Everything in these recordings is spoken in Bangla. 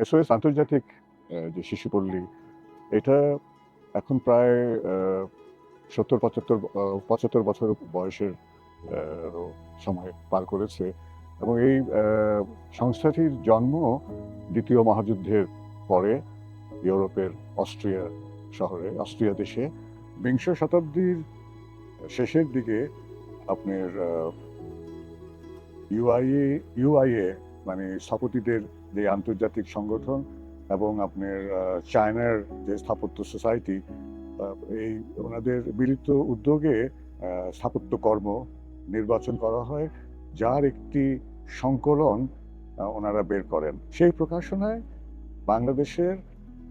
এসওএস আন্তর্জাতিক যে শিশুপল্লী এটা এখন প্রায় সত্তর পঁচাত্তর পঁচাত্তর বছর বয়সের সময় পার করেছে এবং এই সংস্থাটির জন্ম দ্বিতীয় মহাযুদ্ধের পরে ইউরোপের অস্ট্রিয়া শহরে, অস্ট্রিয়া দেশে। বিংশ শতাব্দীর শেষের দিকে আপনার ইউআইএ ইউআইএ মানে স্থপতিদের যে আন্তর্জাতিক সংগঠন এবং আপনার চায়নার যে স্থাপত্য সোসাইটি এই ওনাদের মিলিত উদ্যোগে স্থাপত্য কর্ম নির্বাচন করা হয়, যার একটি সংকলন ওনারা বের করেন। সেই প্রকাশনায় বাংলাদেশের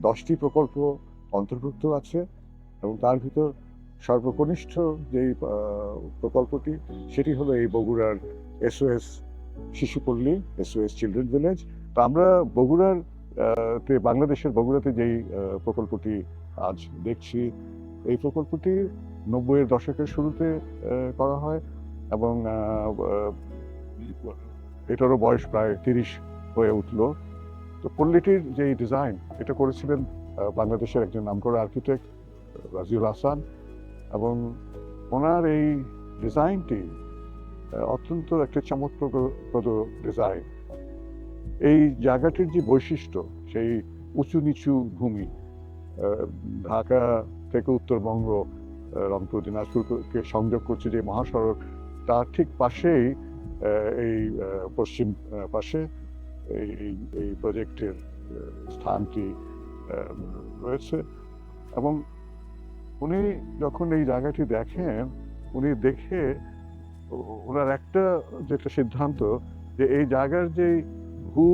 দশটি প্রকল্প অন্তর্ভুক্ত আছে এবং তার ভিতর সর্বকনিষ্ঠ যেই প্রকল্পটি, সেটি হলো এই বগুড়ার এসওএস শিশুপল্লী এসওএস চিলড্রেন ভিলেজ তো আমরা বগুড়ার তে বাংলাদেশের বগুড়াতে যেই প্রকল্পটি আজ দেখছি, এই প্রকল্পটি নব্বইয়ের দশকের শুরুতে করা হয় এবং এটারও বয়স প্রায় তিরিশ হয়ে উঠল। তো পল্লীটির যে ডিজাইন এটা করেছিলেন বাংলাদেশের একজন নামকরা আর্কিটেক্ট রাজিউল হাসান এবং ওনার এই ডিজাইনটি অত্যন্ত একটা চমৎপ্রদ ডিজাইন এই জায়গাটির যে বৈশিষ্ট্য, সেই উঁচু নিচু ভূমি ঢাকা থেকে উত্তরবঙ্গ রংপুর, দিনাজপুরকে সংযোগ করছে যে মহাসড়ক, তার ঠিক পাশেই এই পশ্চিম পাশে এই, এই- এই প্রজেক্টের স্থানটি রয়েছে। এবং উনি যখন এই জায়গাটি দেখেন, উনি দেখে ওনার একটা যেটা সিদ্ধান্ত যে এই জায়গার যে ভূ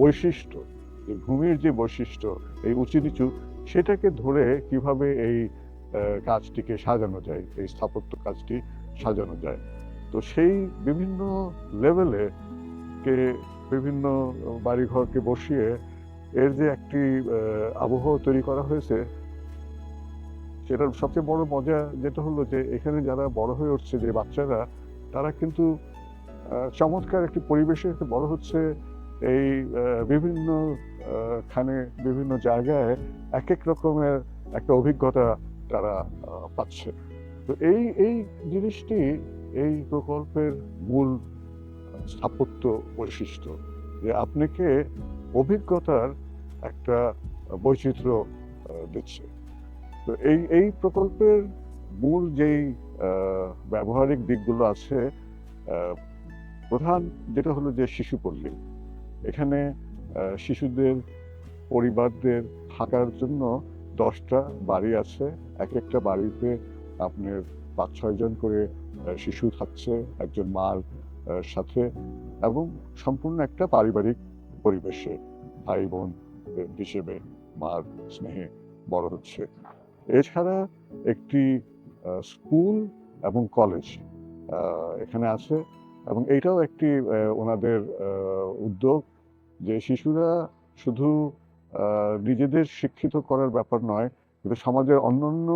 বৈশিষ্ট্য যে ভূমির যে বৈশিষ্ট্য, এই উঁচু নিচু, সেটাকে ধরে কীভাবে এই কাজটিকে সাজানো যায়, এই স্থাপত্য কাজটি সাজানো যায়। তো সেই বিভিন্ন লেভেলে কে বিভিন্ন বাড়িঘরকে বসিয়ে এর যে একটি আবহাওয়া তৈরি করা হয়েছে, সেটার সবচেয়ে বড় মজা যেটা হলো যে এখানে যারা বড় হয়ে উঠছে, যে বাচ্চারা, তারা কিন্তু চমৎকার একটি পরিবেশে বড় হচ্ছে এই বিভিন্ন খানে বিভিন্ন জায়গায় এক এক রকমের একটা অভিজ্ঞতা তারা পাচ্ছে। তো এই এই জিনিসটি এই প্রকল্পের মূল স্থাপত্য বৈশিষ্ট্য যে আপনাকে অভিজ্ঞতার একটা বৈচিত্র্য দিচ্ছে। তো এই এই প্রকল্পের মূল যেই ব্যবহারিক দিকগুলো আছে প্রধান যেটা হলো যে শিশুপল্লী এখানে শিশুদের, পরিবারদের থাকার জন্য দশটা বাড়ি আছে। এক একটা বাড়িতে আপনার পাঁচ ছয়জন করে শিশু থাকছে, একজন মার সাথে এবং সম্পূর্ণ একটা পারিবারিক পরিবেশে ভাই বোন হিসেবে মার স্নেহে বড় হচ্ছে। এছাড়া একটি স্কুল এবং কলেজ এখানে আছে এবং এইটাও একটি ওনাদের উদ্যোগ। যে শিশুরা শুধু নিজেদের শিক্ষিত করার ব্যাপার নয় কিন্তু সমাজের অন্যান্য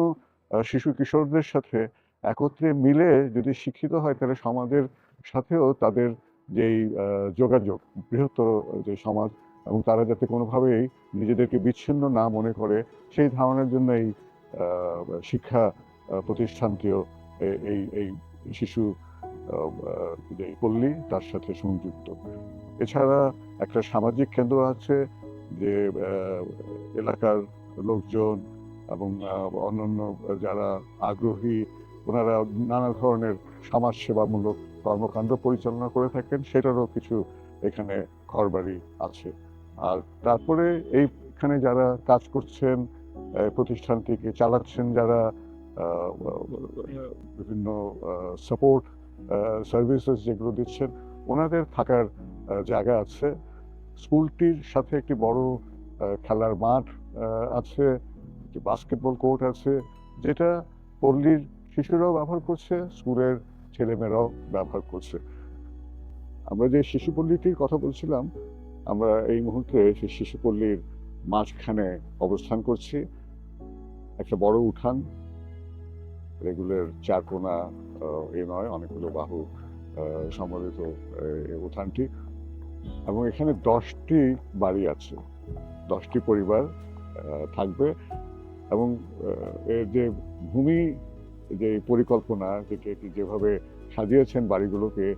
শিশু কিশোরদের সাথে একত্রে মিলে যদি শিক্ষিত হয় তাহলে সমাজের সাথেও তাদের যেই যোগাযোগ বৃহত্তর যে সমাজ এবং তারা যাতে কোনোভাবেই নিজেদেরকে বিচ্ছিন্ন না মনে করে সেই ধারণার জন্য এই শিক্ষা আহ, প্রতিষ্ঠানটিও এই এই শিশু পল্লী, তার সাথে সংযুক্ত। এছাড়া একটা সামাজিক কেন্দ্র আছে যে এলাকার লোকজন এবং অন্যান্য যারা আগ্রহী, ওনারা নানা ধরনের সমাজসেবামূলক কর্মকাণ্ড পরিচালনা করে থাকেন। সেটারও কিছু এখানে ঘরবাড়ি আছে। আর তারপরে এইখানে যারা কাজ করছেন প্রতিষ্ঠানটিকে চালাচ্ছেন যারা বিভিন্ন সাপোর্ট সার্ভিসেস যেগুলো দিচ্ছেন, ওনাদের থাকার জায়গা আছে। স্কুলটির সাথে একটি বড় খেলার মাঠ আছে বাস্কেটবল কোর্ট আছে, যেটা পল্লীর শিশুরাও ব্যবহার করছে, স্কুলের ছেলেমেয়েরাও ব্যবহার করছে। আমরা যে শিশুপল্লীটির কথা বলছিলাম, আমরা এই মুহূর্তে সেই শিশুপল্লীর মাঝখানে অবস্থান করছি। একটা বড় উঠান রেগুলার চার কোনা এ নয়, অনেকগুলো বাহু সম্বলিত উঠানটি। এবং এখানে দশটি বাড়ি আছে, দশটি পরিবার থাকবে। এবং এর যে ভূমি, যে পরিকল্পনা, যেটা যেভাবে সাজিয়েছেন বাড়িগুলোকে,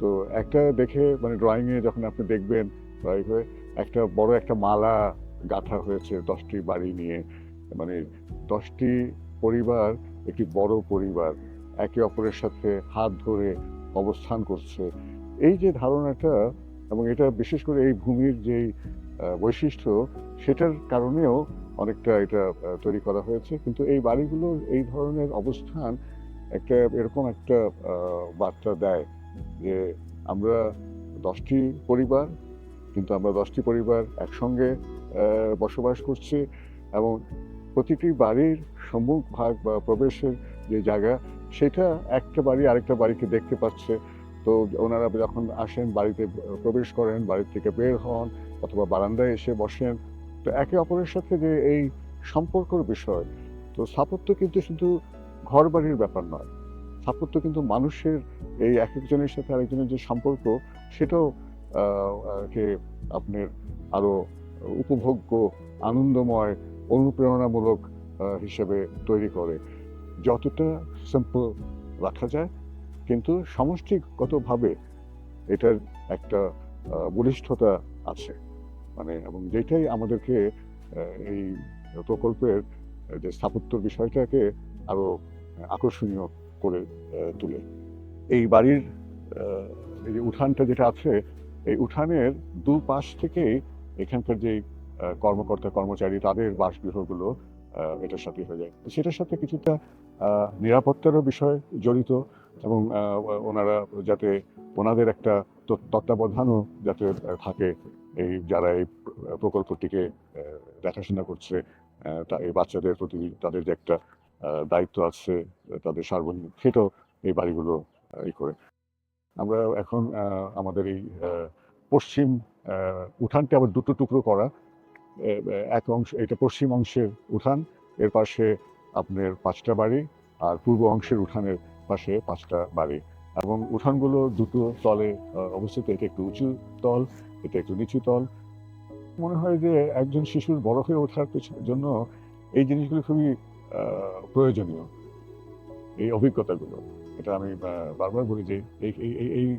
তো একটা দেখে মানে ড্রয়িংয়ে যখন আপনি দেখবেন বা এইভাবে একটা বড় একটা মালা গাঁথা হয়েছে দশটি বাড়ি নিয়ে। মানে দশটি পরিবার একটি বড় পরিবার একে অপরের সাথে হাত ধরে অবস্থান করছে। এই যে ধারণাটা এবং এটা বিশেষ করে এই ভূমির যেই বৈশিষ্ট্য, সেটার কারণেও অনেকটা এটা তৈরি করা হয়েছে। কিন্তু এই বাড়িগুলোর এই ধরনের অবস্থান একটা এরকম একটা বার্তা দেয় যে আমরা দশটি পরিবার, কিন্তু আমরা দশটি পরিবার একসঙ্গে বসবাস করছি এবং প্রতিটি বাড়ির সম্মুখ ভাগ বা প্রবেশের যে জায়গা, সেটা একটা বাড়ি আরেকটা বাড়িকে দেখতে পাচ্ছে। তো ওনারা যখন আসেন, বাড়িতে প্রবেশ করেন বাড়ি থেকে বের হন অথবা বারান্দায় এসে বসেন, তো একে অপরের সাথে যে এই সম্পর্কর বিষয়, তো স্থাপত্য কিন্তু শুধু ঘর বাড়ির ব্যাপার নয়। স্থাপত্য কিন্তু মানুষের এই এক একজনের সাথে আরেকজনের যে সম্পর্ক, সেটাও কে আপনার আরও উপভোগ্য, আনন্দময়, অনুপ্রেরণামূলক হিসেবে তৈরি করে। যতটা সিম্পল রাখা যায়, কিন্তু সমষ্টিগতভাবে এটার একটা বলিষ্ঠতা আছে। মানে এবং যেটাই আমাদেরকে এই প্রকল্পের যে স্থাপত্য বিষয়টাকে আরও আকর্ষণীয় করে তোলে। এই বাড়ির এই যে উঠানটা যেটা আছে, এই উঠানের দু পাশ থেকেই এখানকার যে কর্মকর্তা কর্মচারী তাদের বাসগৃহগুলো এটার সাথে হয়ে যায়। সেটার সাথে কিছুটা নিরাপত্তারও বিষয় জড়িত এবং ওনারা যাতে ওনাদের একটা তত্ত্বাবধানও যাতে থাকে এই যারা এই প্রকল্পটিকে দেখাশোনা করছে তা, এই বাচ্চাদের প্রতি তাদের যে একটা দায়িত্ব আছে, তাদের সার্বজনীন, সেটাও এই বাড়িগুলো ই করে। আমরা এখন আমাদের এই পশ্চিম উঠানটা আবার দুটো টুকরো করা। এক অংশ, এটা পশ্চিম অংশের উঠান, এর পাশে আপনার পাঁচটা বাড়ি আর পূর্ব অংশের উঠানের পাশে পাঁচটা বাড়ি। এবং উঠানগুলো দুটো তলে অবস্থিত। এটা একটু উঁচু তল, এটা একটু নিচু তল। মনে হয় যে একজন শিশুর বড় হয়ে ওঠার জন্য এই জিনিসগুলো খুবই প্রয়োজনীয়, এই অভিজ্ঞতাগুলো। এটা আমি বারবার বলি যে এই এই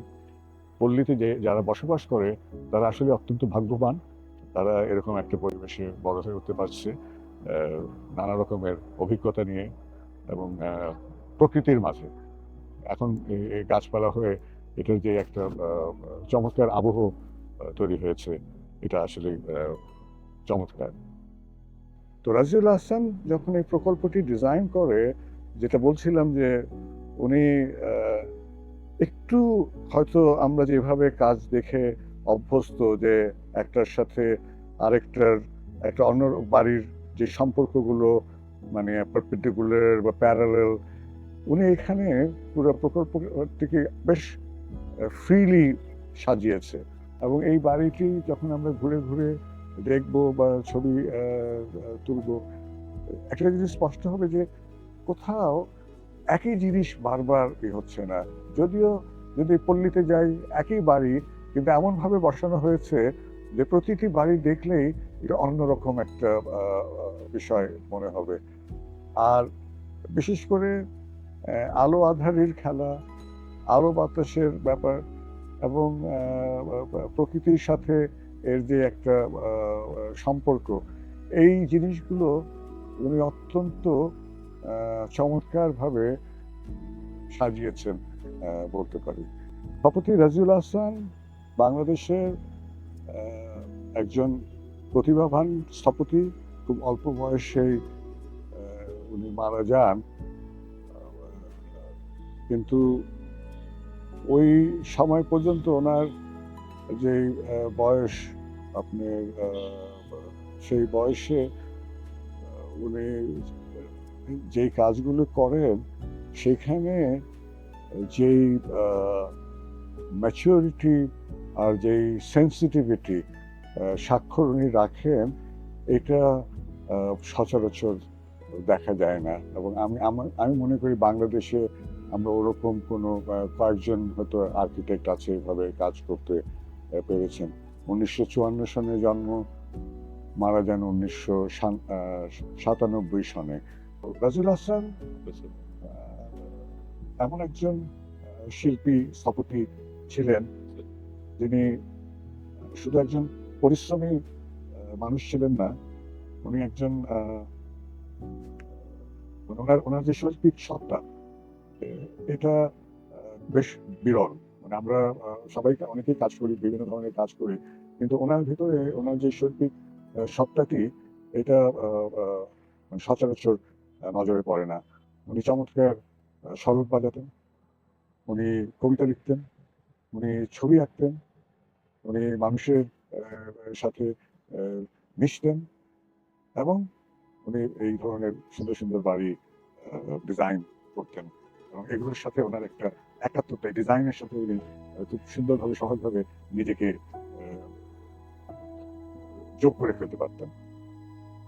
পল্লীতে যে যারা বসবাস করে, তারা আসলে অত্যন্ত ভাগ্যবান। তারা এরকম একটা পরিবেশে বড় হয়ে উঠতে পারছে নানা রকমের অভিজ্ঞতা নিয়ে এবং প্রকৃতির মাঝে। এখন গাছপালা হয়ে এটার যে একটা চমৎকার আবহ তৈরি হয়েছে, এটা আসলে চমৎকার। তো রাজিউল হাসান যখন এই প্রকল্পটি ডিজাইন করে, যেটা বলছিলাম যে উনি একটু হয়তো আমরা যেভাবে কাজ দেখে অভ্যস্ত যে একটার সাথে আরেকটার একটা অন্য বাড়ির যে সম্পর্কগুলো মানে পারপেন্ডিকুলার বা প্যারালেল উনি এখানে পুরো প্রকল্পটিকে বেশ ফ্রিলি সাজিয়েছে। এবং এই বাড়িটি যখন আমরা ঘুরে ঘুরে দেখব বা ছবি তুলবো, একটা জিনিস স্পষ্ট হবে যে কোথাও একই জিনিস বারবার হচ্ছে না। যদিও যদি পল্লীতে যাই, একই বাড়ি কিন্তু এমনভাবে বসানো হয়েছে যে প্রতিটি বাড়ি দেখলেই এটা অন্যরকম একটা বিষয় মনে হবে। আর বিশেষ করে আলো আধারির খেলা, আলো বাতাসের ব্যাপার এবং প্রকৃতির সাথে এর যে একটা সম্পর্ক, এই জিনিসগুলো উনি অত্যন্ত চমৎকারভাবে সাজিয়েছেন বলতে পারি। স্থপতি রাজিউল হাসান বাংলাদেশের একজন প্রতিভাবান স্থপতি, খুব অল্প বয়সেই উনি মারা যান। কিন্তু ওই সময় পর্যন্ত ওনার যে বয়স আপনি সেই বয়সে উনি যেই কাজগুলো করেন, সেখানে যেই ম্যাচিউরিটি আর যেই সেন্সিটিভিটি স্বাক্ষর উনি রাখেন এটা সচরাচর দেখা যায় না। এবং আমি আমার আমি মনে করি বাংলাদেশে আমরা ওরকম কোনো কয়েকজন হয়তো আর্কিটেক্ট আছে এভাবে কাজ করতে পেরেছেন। উনিশশো চুয়ান্ন সনে জন্ম মারা যান উনিশশো সাতানব্বই সনে। রাজুল হাসান এমন একজন শিল্পী স্থপতি ছিলেন। যিনি শুধু একজন পরিশ্রমী মানুষ ছিলেন না, উনি একজন মানে ওনার ওনার যে শৈল্পিক সত্তা এটা বেশ বিরল। মানে আমরা সবাই অনেকেই কাজ করি, বিভিন্ন ধরনের কাজ করি, কিন্তু ওনার ভিতরে, ওনার যে শৈল্পিক সত্তাটি, এটা মানে সচরাচর নজরে পড়ে না। উনি চমৎকার সরোদ বাজাতেন, উনি কবিতা লিখতেন, উনি ছবি আঁকতেন উনি মানুষের সাথে মিশতেন এবং উনি এই ধরনের সুন্দর সুন্দর বাড়ি ডিজাইন করতেন। এবং এগুলোর সাথে ওনার একটা একাত্মতা ডিজাইনের সাথে উনি খুব সুন্দরভাবে, সহজভাবে নিজেকে যোগ করে ফেলতে পারতেন।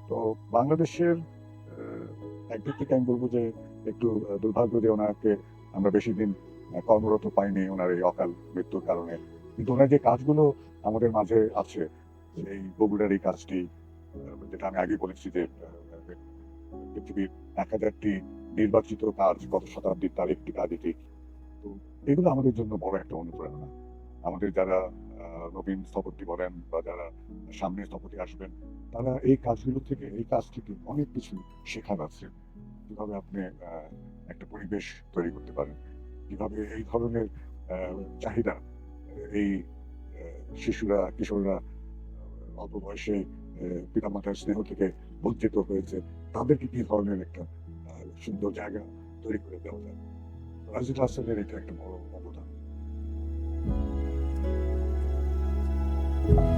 তো বাংলাদেশের একদিক থেকে আমি বলব যে একটু দুর্ভাগ্য যে ওনাকে আমরা বেশি দিন কর্মরত পাইনি, ওনার এই অকাল মৃত্যুর কারণে। কিন্তু যে কাজগুলো আমাদের মাঝে আছে, এই বগুড়ার এই কাজটি যেটা আমি আগে বলেছি যে পৃথিবীর এক হাজারটি নির্বাচিত কাজ গত শতাব্দীর তার একটি কাজ এটি তো এগুলো আমাদের জন্য বড় একটা অনুপ্রেরণা। আমাদের যারা নবীন স্থপতি বলেন বা যারা সামনে স্থপতি আসবেন, তারা এই কাজগুলো থেকে, এই কাজ থেকে অনেক কিছু শেখার আছে। কীভাবে আপনি একটা পরিবেশ তৈরি করতে পারেন, কীভাবে এই ধরনের চাহিদা এই শিশুরা, কিশোররা অল্প বয়সে পিতামাতার স্নেহ থেকে বঞ্চিত হয়েছে, তাদেরকে কি ধরনের একটা সুন্দর জায়গা তৈরি করে দেওয়া যায়? রাজিদ হাসানের এটা একটা বড় অবদান। thank you